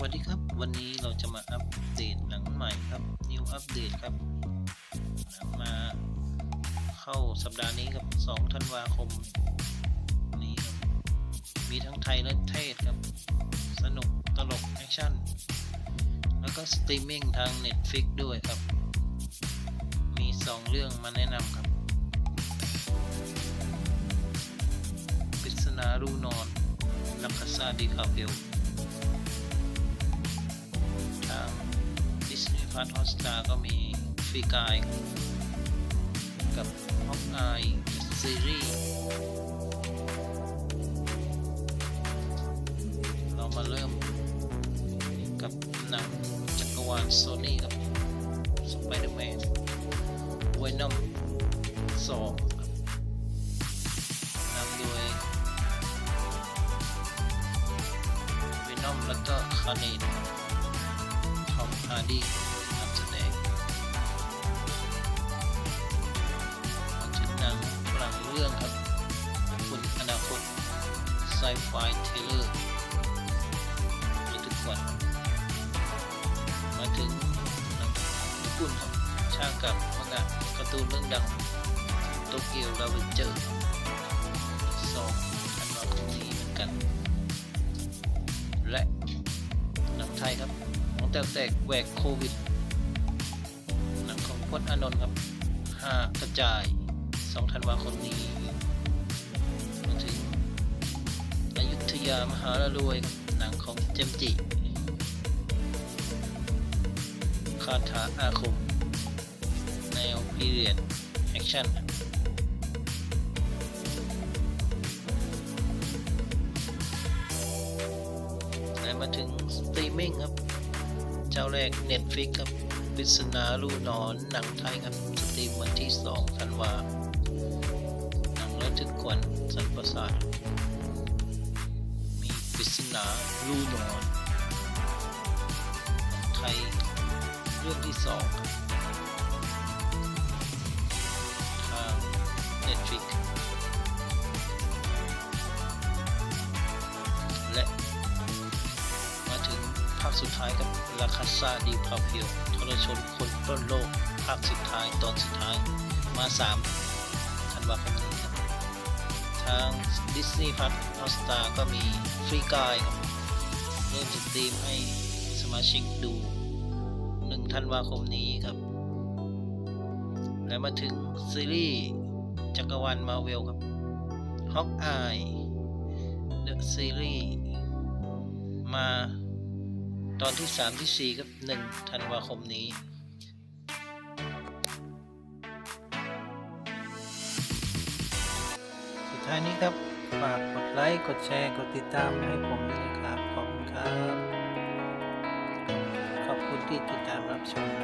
วัสดีครับ วันนี้เราจะมาอัปเดตหนังใหม่ครับ New Update ครับ มาเข้าสัปดาห์นี้ครับ 2 ธันวาคม นี้มีทั้งไทยและเทศครับ สนุกตลกแอคชั่น แล้วก็สตรีมมิ่งทาง Netflix ด้วยครับ มี 2 เรื่องมาแนะนำครับปริศนารูนอนลักคาซาดีคาเบล Disney Plus Hotstar ก็มีฟรีกายกับฮอกอายซีรีส์เรามาเริ่มกับหนังจักรวาลโซนี่ครับ Spider-Man Venom 2ครับนำโดย Venom แล้วก็ Carnage ทอมฮาร์ดี้ ไซไฟเทเลอร์ระทึกขวัญมาถึงญี่ปุ่นครับช่างกับมังงะการ์ตูนเรื่องดังโตเกียวลาเวนเจอร์สองธันวาคมนี้เหมือนกัน และหนังไทยครับของแตกแตกแหวกโควิดหนังของพจน์อานนท์ครับห้ากระจาย 2 ธันวาคมนี้ ยามหาละรวยหนังของเจมจิคาถาอาคม แนวพีเรียดแอคชั่นและมาถึงสตรีมมิ่งครับ เจ้าแรก Netflix ครับปริศนาลูหนอนหนังไทยครับ สตรีมวันที่ 2 ธันวาหนังระทึกขวัญสันประสาท ศนาลูนอน ไทย เรื่องที่2ครับทาง Netflix และ มาถึงภาคสุดท้ายกับลาคาซาดีพาเพียวทรชนคนปล้นโลก ภาคสุดท้ายตอนสุดท้ายมา 3 ธันวาคมนี้ ทาง Disney Plus Hotstar ก็มีฟรีกายครับเริ่มสตรีมให้สมาชิกดู 1 ธันวาคมนี้ครับ และมาถึงซีรีส์จักรวาลมาเวลครับ Hawkeye The Series มาตอนที่ 3 ที่ 4 ครับ 1 ธันวาคมนี้ ท้ายนี้ครับ ฝากกดไลค์ กดแชร์ กดติดตามให้ผมด้วยนะครับ ขอบคุณครับ ขอบคุณที่ติดตามรับชมนะครับ